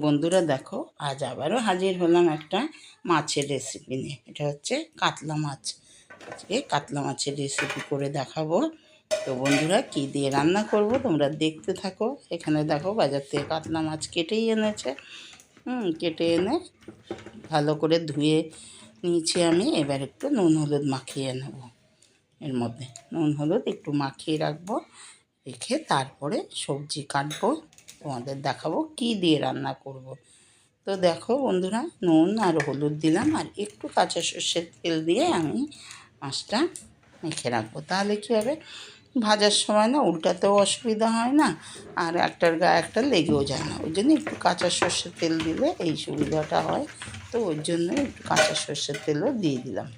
বন্ধুরা দেখো, আজ আবারও হাজির হলাম একটা মাছের রেসিপি নিয়ে। এটা হচ্ছে কাতলা মাছ। আজকে কাতলা মাছের রেসিপি করে দেখাবো। তো বন্ধুরা, কি দিয়ে রান্না করব তোমরা দেখতে থাকো। এখানে দেখো, বাজার থেকে কাতলা মাছ কেটেই এনেছে। হুম, কেটে এনে ভালো করে ধুয়ে নিয়েছি আমি। এবার একটু নুন হলুদ মাখিয়ে নেব। এর মধ্যে নুন হলুদ একটু মাখিয়ে রাখব। রেখে তারপরে সবজি কাটবো। তোমাদের দেখাবো কি দিয়ে রান্না করব। তো দেখো বন্ধুরা, নুন আর হলুদ দিলাম আর একটু কাঁচা সর্ষের তেল দিয়ে আমি মাছটা মেখে রাখব। তাহলে কী হবে? ভাজার সময় না উল্টাতেও অসুবিধা হয় না আর একটার গায়ে একটা লেগেও যায় না। ওই জন্য একটু কাঁচা সর্ষের তেল দিলে এই সুবিধাটা হয়। তো ওর জন্য একটু কাঁচা সর্ষের তেলও দিয়ে দিলাম।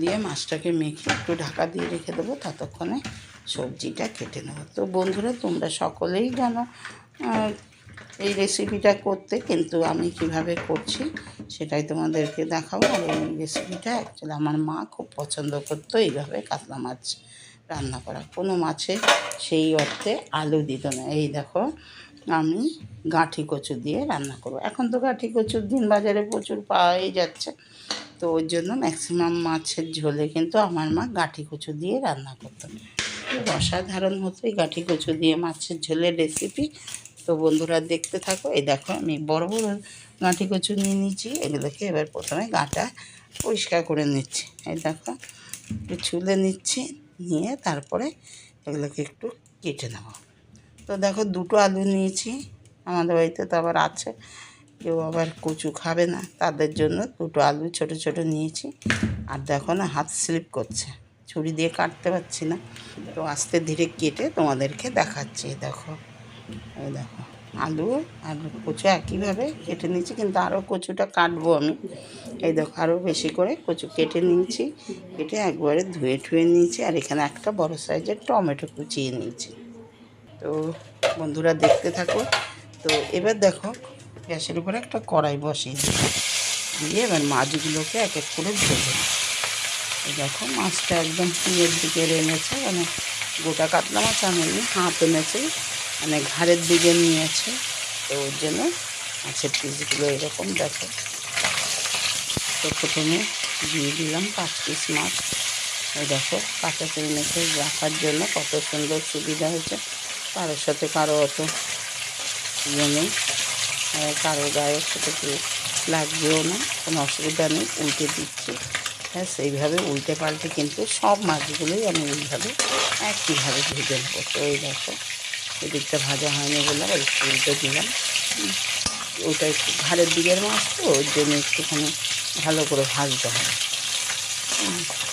দিয়ে মাছটাকে মেখে একটু ঢাকা দিয়ে রেখে দেবো, ততক্ষণে সবজিটা কেটে নেব। তো বন্ধুরা, তোমরা সকলেই জানো এই রেসিপিটা করতে, কিন্তু আমি কীভাবে করছি সেটাই তোমাদেরকে দেখাবো। আর এই রেসিপিটা অ্যাকচুয়ালি আমার মা খুব পছন্দ করতো এইভাবে কাতলা মাছ রান্না করা। কোনো মাছে সেই অর্থে আলু দিত না। এই দেখো, আমি গাঁঠি কচু দিয়ে রান্না করব। এখন তো গাঁঠি কচুর দিন বাজারে প্রচুর পাওয়াই যাচ্ছে। তো ওর জন্য ম্যাক্সিমাম মাছের ঝোলে কিন্তু আমার মা গাঁঠি কচু দিয়ে রান্না করতো। খুব অসাধারণ হতো এই গাঁঠি কচু দিয়ে মাছের ঝোলের রেসিপি তো বন্ধুরা দেখতে থাকো। এই দেখো, আমি বড় বড় গাঁঠি কচু নিয়ে নিচ্ছি এগুলোকে এবার প্রথমে গাঁটা পরিষ্কার করে নিচ্ছি। এই দেখো, একটু ছুলে নিচ্ছি, নিয়ে তারপরে এগুলোকে একটু কেটে নেব। তো দেখো, দুটো আলু নিয়েছি। আমাদের বাড়িতে তো আবার আছে, কেউ আবার কচু খাবে না। তাদের জন্য দুটো আলু ছোট ছোট নিয়েছি। আর দেখো না, হাত স্লিপ করছে। ছুরি দিয়ে কাটতে পারছি না। তো আস্তে ধীরে কেটে তোমাদেরকে দেখাচ্ছি, দেখো। এই দেখো, আলু আর কচু একইভাবে কেটে নিয়েছি, কিন্তু আরও কচুটা কাটবো আমি। এই দেখো আরও বেশি করে কচু কেটে নিয়েছি, কেটে একবারে ধুয়ে ঠুয়ে নিয়েছি, আর এখানে একটা বড় সাইজের টমেটো কুচিয়ে নিয়েছি। তো বন্ধুরা দেখতে থাকো। তো এবার দেখো, গ্যাসের উপরে একটা কড়াই বসিয়ে দিয়ে এবার মাছগুলোকে এক এক করে ভেজে দেখো, মাছটা একদম পিঁয়ের দিকে এনেছে মানে গোটা কাতলা মাছ আনেনি হাত এনেছে মানে ঘাড়ের দিকে নিয়েছে, তো ওর জন্য মাছের পিসগুলো এরকম দেখো। তো প্রথমে দিয়ে দিলাম পাঁচ পিস মাছ। ওই দেখো কাঁচা তেল মেখে রাখার জন্য কত সুন্দর সুবিধা হয়েছে। কারোর সাথে কারও অত ইয়ে নেই কারও গায়ে সাথে কেউ লাগবেও না, কোনো অসুবিধা নেই, উল্টে দিচ্ছি। হ্যাঁ সেইভাবে উল্টে পাল্টে কিন্তু সব মাছগুলোই আমি এইভাবে একইভাবে ভেজে নেব। তো এই দেখো, এদিকটা ভাজা হয়নি বললাম একটু উল্টে দিলাম। ওটা একটু ঘাড়ের দিকের মাছ তো ওর জন্য একটুখানি ভালো করে ভাজতে হবে।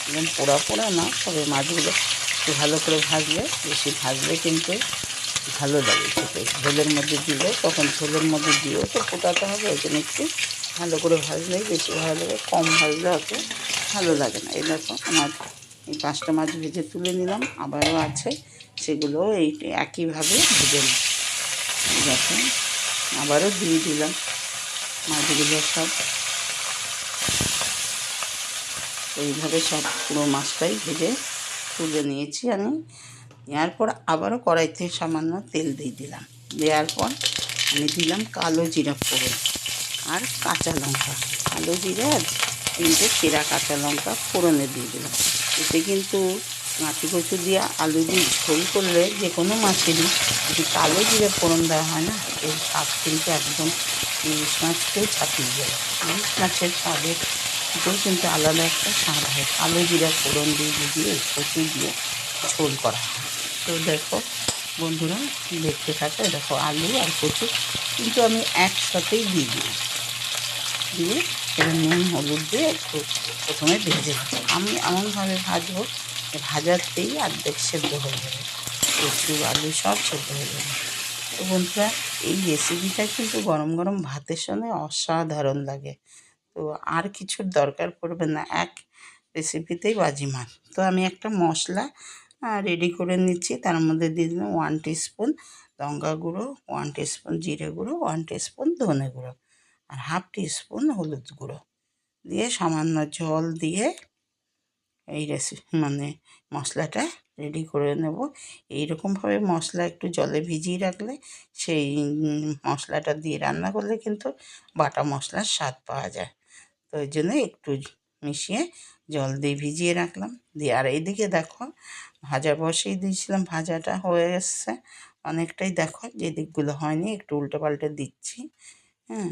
একদম পোড়া পোড়া না, তবে মাছগুলো একটু ভালো করে ভাজলে, বেশি ভাজলে কিন্তু ভালো লাগে খেতে। ঝোলের মধ্যে দিলে, তখন ঝোলের মধ্যে দিয়েও তো ফোটাতে হবে, ওই জন্য একটু ভালো করে ভাজলেই বেশি ভালো লাগে, কম ভাজলে অত ভালো লাগে না। এই দেখো, আমার এই পাঁচটা মাছ ভেজে তুলে নিলাম। আবারও আছে, সেগুলো এই একইভাবে ভেজে এই দেখো, আবারও দিয়ে দিলাম মাছগুলো সব। এইভাবে সব পুরো মাছটাই ভেজে তুলে নিয়েছি আমি। নেওয়ার পর আবারও কড়াইতে সামান্য তেল দিয়ে দিলাম। দেওয়ার পর আমি দিলাম কালো জিরা ফোড়ন আর কাঁচা লঙ্কা। কালো জিরা তিনটে সেরা কাঁচা লঙ্কা ফোড়নে দিয়ে দিলাম। এতে কিন্তু মাটি কচু দিয়ে আলু দিয়ে ঝোল করলে যে কোনো মাছেরই যদি কালো জিরে ফোড়ন দেওয়া হয় না, এর স্বাদ কিন্তু একদম ইলিশ মাছকেও ছাপিয়ে যায়। ইলিশ মাছের স্বাদের থেকেও কিন্তু আলাদা একটা স্বাদ হয়। কালো জিরা ফোড়ন দিয়ে এই কচু দিয়ে ঝোল করা তো দেখো বন্ধুরা, দেখতে থাকো, দেখো আলু আর কচু কিন্তু আমি একসাথেই দিয়ে দিই দিয়ে এবার নুন, হলুদ দিয়ে একটু প্রথমে ভেজে আমি এমনভাবে ভাজবো ভাজাতেই অর্ধেক সেদ্ধ হয়ে যাবে। কচু, আলু সব সেদ্ধ হয়ে যাবে। তো বন্ধুরা, এই রেসিপিটা কিন্তু গরম গরম ভাতের সঙ্গে অসাধারণ লাগে। তো আর কিছুর দরকার পড়বে না। এক রেসিপিতেই বাজিমাত। তো আমি একটা মশলা রেডি করে নিচ্ছি। তার মধ্যে দিয়ে দিলাম ওয়ান স্পুন লঙ্কা গুঁড়ো ওয়ান স্পুন জিরে গুঁড়ো ওয়ান স্পুন ধনে গুঁড়ো। আর হাফ স্পুন হলুদ গুঁড়ো দিয়ে সামান্য জল দিয়ে এই রেসিপি মানে মশলাটা রেডি করে নেব। এইরকমভাবে মশলা একটু জলে ভিজিয়ে রাখলে সেই মশলাটা দিয়ে রান্না করলে কিন্তু বাটা মশলার স্বাদ পাওয়া যায়। তো ওই জন্য একটু মিশিয়ে জল দিয়ে ভিজিয়ে রাখলাম। দিয়ে আর এইদিকে দেখো, ভাজা বসিয়ে দিয়েছিলাম, ভাজাটা হয়ে এসছে। অনেকটাই দেখো যে দিকগুলো হয়নি, একটু উল্টে পাল্টে দিচ্ছি হ্যাঁ।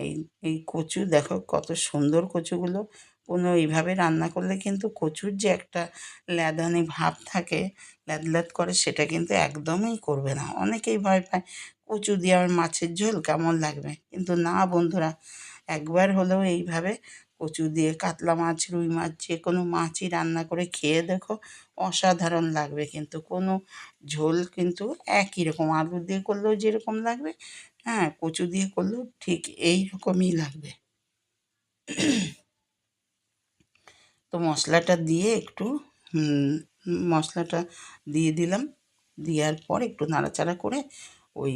এই এই কচু দেখো কত সুন্দর কচুগুলো। কোনো এইভাবে রান্না করলে কিন্তু কচুর যে একটা ল্যাদানি ভাব থাকে, ল্যাদ ল্যাদ করে, সেটা কিন্তু একদমই করবে না। অনেকেই ভয় পায় কচু দিয়ে আমার মাছের ঝোল কেমন লাগবে? কিন্তু না বন্ধুরা, একবার হলেও এইভাবে কচু দিয়ে কাতলা মাছ, রুই মাছ, যে কোনো মাছই রান্না করে খেয়ে দেখো অসাধারণ লাগবে। কিন্তু কোনো ঝোল কিন্তু একই রকম। আলু দিয়ে করলেও যেরকম লাগবে হ্যাঁ কচু দিয়ে করলেও ঠিক এই রকমই লাগবে। তো মশলাটা দিয়ে একটু মশলাটা দিয়ে দিলাম। দেওয়ার পর একটু নাড়াচাড়া করে ওই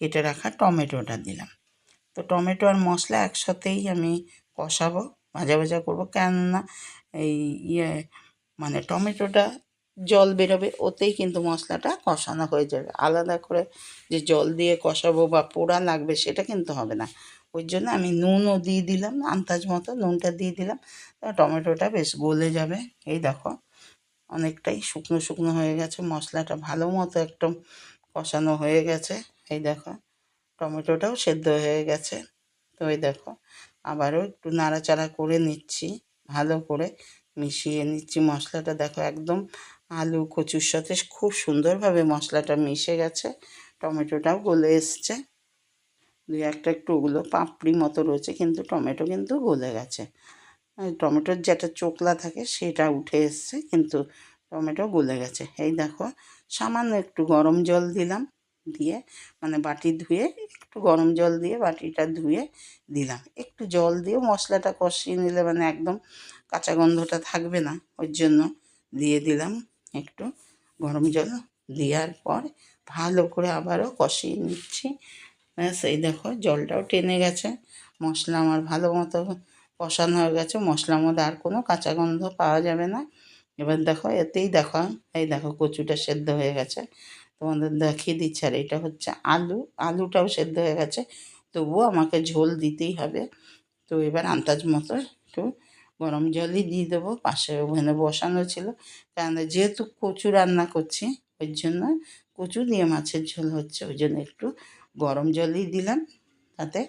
কেটে রাখা টমেটোটা দিলাম। তো টমেটো আর মশলা একসাথেই আমি কষাবো, ভাজা ভাজা করব। কেননা এই ইয়ে মানে টমেটোটা জল বেরোবে, ওতেই কিন্তু মশলাটা কষানো হয়ে যাবে। আলাদা করে যে জল দিয়ে কষাবো বা পোড়া লাগবে সেটা কিন্তু হবে না। ওই জন্য আমি নুনও দিয়ে দিলাম, আন্দাজ মতো নুনটা দিয়ে দিলাম। টমেটোটা বেশ গলে যাবে। এই দেখো, অনেকটাই শুকনো শুকনো হয়ে গেছে। মশলাটা ভালো মতো একদম কষানো হয়ে গেছে। এই দেখো, টমেটোটাও সেদ্ধ হয়ে গেছে। তো এই দেখো, আবারও একটু নাড়াচাড়া করে নিচ্ছি, ভালো করে মিশিয়ে নিচ্ছি মশলাটা। দেখো, একদম আলু, কচুর সাথে খুব সুন্দরভাবে মশলাটা মিশে গেছে। টমেটোটাও গলে এসছে। দুই একটা একটু ওগুলো পাপড়ি মতো রয়েছে, কিন্তু টমেটো কিন্তু গলে গেছে। টমেটোর যেটা চোকলা থাকে সেটা উঠে এসছে, কিন্তু টমেটো গলে গেছে। এই দেখো, সামান্য একটু গরম জল দিলাম, দিয়ে মানে বাটি ধুয়ে একটু গরম জল দিয়ে বাটিটা ধুয়ে দিলাম। একটু জল দিয়ে মশলাটা কষিয়ে নিলে মানে একদম কাঁচা গন্ধটা থাকবে না, ওর জন্য দিয়ে দিলাম। একটু গরম জল দেওয়ার পর ভালো করে আবারও কষিয়ে নিচ্ছি। ব্যাস, এই দেখো জলটাও টেনে গেছে। মশলা আমার ভালো মতো কষানো হয়ে গেছে। মশলার মধ্যে আর কোনো কাঁচা গন্ধ পাওয়া যাবে না। এবার দেখো, এতেই দেখো, এই দেখো কচুটা সেদ্ধ হয়ে গেছে। তোমাদের দেখিয়ে দিচ্ছে, আর এটা হচ্ছে আলু। আলুটাও সেদ্ধ হয়ে গেছে। তবুও আমাকে ঝোল দিতেই হবে। তো এবার আন্দাজ মতো একটু গরম জলই দিয়ে দেবো, পাশে ওখানে বসানো ছিল। কারণ যেহেতু কচু রান্না করছি, ওই জন্য কচু দিয়ে মাছের ঝোল হচ্ছে, ওই জন্য একটু গরম জলই দিলাম। তাতে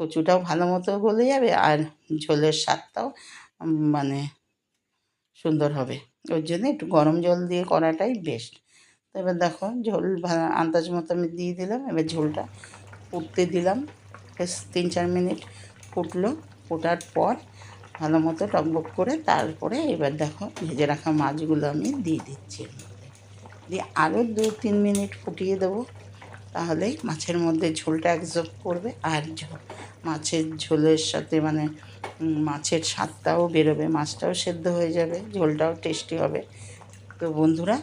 কচুটাও ভালো মতো গলে যাবে আর ঝোলের স্বাদটাও মানে সুন্দর হবে। ওই জন্য একটু গরম জল দিয়ে করাটাই বেস্ট তো এবার দেখো, ঝোল আন্দাজ মতো আমি দিয়ে দিলাম। এবার ঝোলটা ফুটতে দিলাম। বেশ তিন চার মিনিট ফুটলো, ফোটার পর ভালো মতো টকবক করে তারপরে এবার দেখো ভেজে রাখা মাছগুলো আমি দিয়ে দিচ্ছি এর মধ্যে। দিয়ে আরও দু তিন মিনিট ফুটিয়ে দেবো তাহলেই মাছের মধ্যে ঝোলটা অ্যাবজর্ব করবে আর মাছের ঝোলের সাথে মানে মাছের স্বাদটাও বেরোবে, মাছটাও সেদ্ধ হয়ে যাবে, ঝোলটাও টেস্টি হবে। তো বন্ধুরা,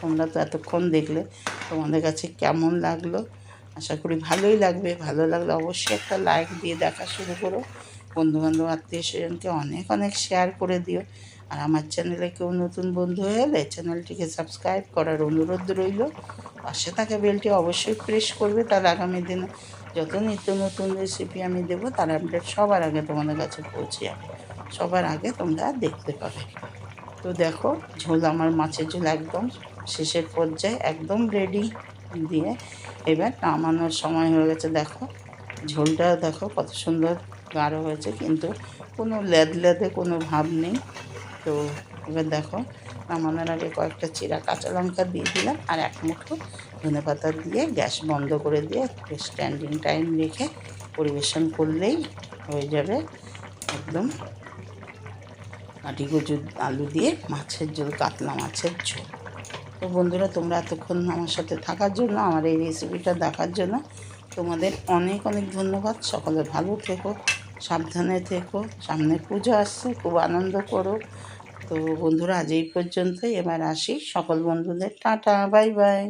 তোমরা তো এতক্ষণ দেখলে, তোমাদের কাছে কেমন লাগল? আশা করি ভালোই লাগবে। ভালো লাগলে অবশ্যই একটা লাইক দিয়ে দেখা শুরু করো। বন্ধুবান্ধব, আত্মীয় স্বজনকে অনেক অনেক শেয়ার করে দিও। আর আমার চ্যানেলে কেউ নতুন বন্ধু হয়ে এলে চ্যানেলটিকে সাবস্ক্রাইব করার অনুরোধ রইল। পাশে থাকা বেলটি অবশ্যই প্রেস করবে। তার আগামী দিনে যত নিত্য নতুন রেসিপি আমি দেবো, তার আপডেট সবার আগে তোমাদের কাছে পৌঁছে যাবে। সবার আগে তোমরা দেখতে পাবে। তো দেখো, ঝোল আমার মাছের ঝোল একদম শেষের পর্যায়ে একদম রেডি দিয়ে এবার নামানোর সময় হয়ে গেছে। দেখো, ঝোলটা দেখো কত সুন্দর গাঢ় হয়েছে, কিন্তু কোনো লেদ লেদে কোনো ভাব নেই। তো এবার দেখো, নামানোর আগে কয়েকটা চিরা কাঁচা লঙ্কা দিয়ে দিলাম, আর এক মুঠো ধনে পাতা দিয়ে গ্যাস বন্ধ করে দিয়ে একটু স্ট্যান্ডিং টাইম রেখে পরিবেশন করলেই হয়ে যাবে একদম। কাটি কচু আলু দিয়ে মাছের ঝোল, কাতলা মাছের ঝোল। তো বন্ধুরা, তোমরা এতক্ষণ আমার সাথে থাকার জন্য, আমার এই রেসিপিটা দেখার জন্য তোমাদের অনেক অনেক ধন্যবাদ। সকলে ভালো থেকো। সাবধানে থেকো, সামনে পুজো আসছে, খুব আনন্দ করো। তো বন্ধুরা, আজ এই পর্যন্তই। এবার আসি সকল বন্ধুদের। Tata, bye bye.